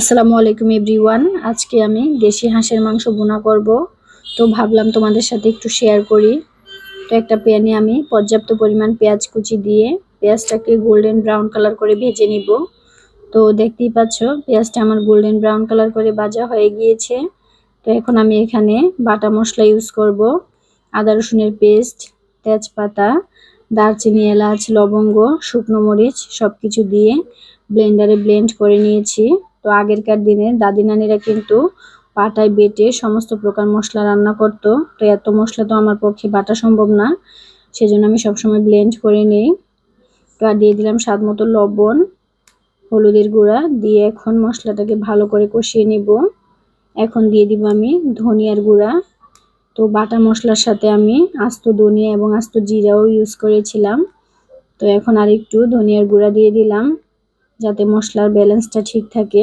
আসসালামু আলাইকুম এভরিওয়ান। আজকে আমি দেশি হাঁসের মাংস বোনা করব। তো ভাবলাম তোমাদের সাথে একটু শেয়ার করি। তো একটা প্যানে আমি পর্যাপ্ত পরিমাণ পেঁয়াজ কুচি দিয়ে পেঁয়াজটাকে গোল্ডেন ব্রাউন কালার করে ভেজে নিব। তো দেখতেই পাচ্ছ, পেঁয়াজটা আমার গোল্ডেন ব্রাউন কালার করে ভাজা হয়ে গিয়েছে। তো এখন আমি এখানে বাটা মশলা ইউজ করব। আদা রসুনের পেস্ট তেজপাতা, দারচিনি, এলাচ, লবঙ্গ, শুকনো মরিচ সব কিছু দিয়ে ব্লেন্ডারে ব্লেন্ড করে নিয়েছি। তো আগেরকার দিনে দাদি নানিরা কিন্তু পাটায় বেটে সমস্ত প্রকার মশলা রান্না করত। তো এত মশলা তো আমার পক্ষে বাটা সম্ভব না, সেজন্য আমি সবসময় ব্লেন্ড করে নিই। তো আর দিয়ে দিলাম স্বাদ মতো লবণ, হলুদের গুঁড়া, দিয়ে এখন মশলাটাকে ভালো করে কষিয়ে নিব। এখন দিয়ে দিব আমি ধনিয়ার গুঁড়া। তো বাটা মশলার সাথে আমি আস্ত ধনিয়া এবং আস্ত জিরাও ইউজ করেছিলাম। তো এখন আর একটু ধনিয়ার গুঁড়া দিয়ে দিলাম। যাতে মশলার ব্যালেন্সটা ঠিক থাকে।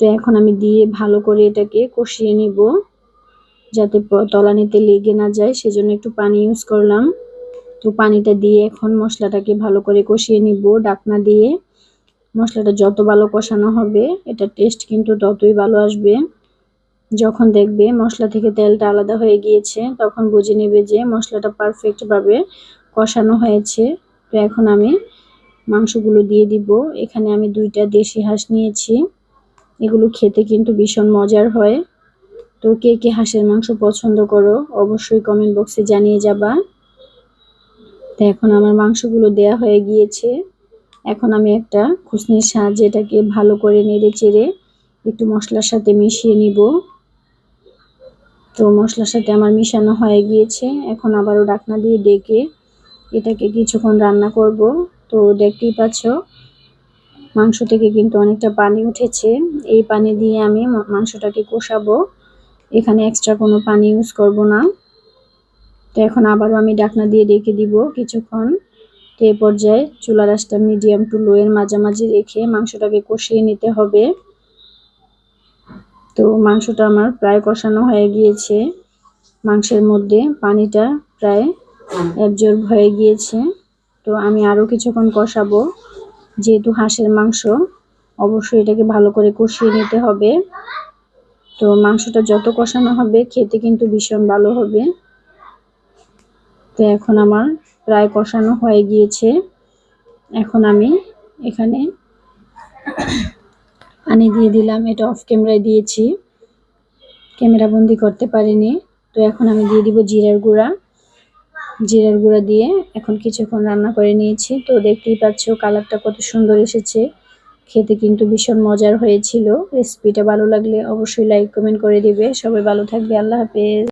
তো এখন আমি দিয়ে ভালো করে এটাকে কষিয়ে নিব, যাতে তলানিতে লেগে না যায়, সেজন্য একটু পানি ইউজ করলাম। তো পানিটা দিয়ে এখন মশলাটাকে ভালো করে কষিয়ে নিব ডাকনা দিয়ে। মশলাটা যত ভালো কষানো হবে এটা টেস্ট কিন্তু ততই ভালো আসবে। যখন দেখবে মশলা থেকে তেলটা আলাদা হয়ে গিয়েছে, তখন বুঝে নেবে যে মশলাটা পারফেক্টভাবে কষানো হয়েছে। তো এখন আমি মাংসগুলো দিয়ে দিব। এখানে আমি দুইটা দেশি হাঁস নিয়েছি। এগুলো খেতে কিন্তু ভীষণ মজার হয়। তো কে কে হাঁসের মাংস পছন্দ করো, অবশ্যই কমেন্ট বক্সে জানিয়ে যাবা। তো এখন আমার মাংসগুলো দেয়া হয়ে গিয়েছে। এখন আমি একটা খুসনির সাহায্যে এটাকে ভালো করে নেড়ে চেড়ে একটু মশলার সাথে মিশিয়ে নিব। তো মশলার সাথে আমার মিশানো হয়ে গিয়েছে। এখন আবারও ডাকনা দিয়ে ডেকে এটাকে কিছুক্ষণ রান্না করব। তো দেখতেই পাচ্ছ, মাংস থেকে কিন্তু অনেকটা পানি উঠেছে। এই পানি দিয়ে আমি মাংসটাকে কষাবো। এখানে এক্সট্রা কোনো পানি ইউজ করব না। তো এখন আবারও আমি ডাকনা দিয়ে ডেকে দিব কিছুক্ষণ। তো এই পর্যায়ে চুলা রাসটা মিডিয়াম টু লো এর মাঝামাঝি রেখে মাংসটাকে কষিয়ে নিতে হবে। তো মাংসটা আমার প্রায় কষানো হয়ে গিয়েছে। মাংসের মধ্যে পানিটা প্রায় অ্যাবজর্ব হয়ে গিয়েছে। তো আমি আরও কিছুক্ষণ কষাবো। যেহেতু হাঁসের মাংস, অবশ্যই এটাকে ভালো করে কষিয়ে নিতে হবে। তো মাংসটা যত কষানো হবে, খেতে কিন্তু ভীষণ ভালো হবে। তো এখন আমার প্রায় কষানো হয়ে গিয়েছে। এখন আমি এখানে পানি দিয়ে দিলাম, এটা অফ ক্যামেরায় দিয়েছি। ক্যামেরা বন্দি করতে পারিনি। তো এখন আমি দিয়ে দিব জিরার গুঁড়া। জিরার গুঁড়া দিয়ে এখন কিছুক্ষণ রান্না করে নিয়েছি। তো দেখতেই পাচ্ছ কালারটা কত সুন্দর এসেছে। খেতে কিন্তু ভীষণ মজার হয়েছিল। রেসিপিটা ভালো লাগলে অবশ্যই লাইক, কমেন্ট করে দিবে। সবাই ভালো থাকবে। আল্লাহ হাফেজ।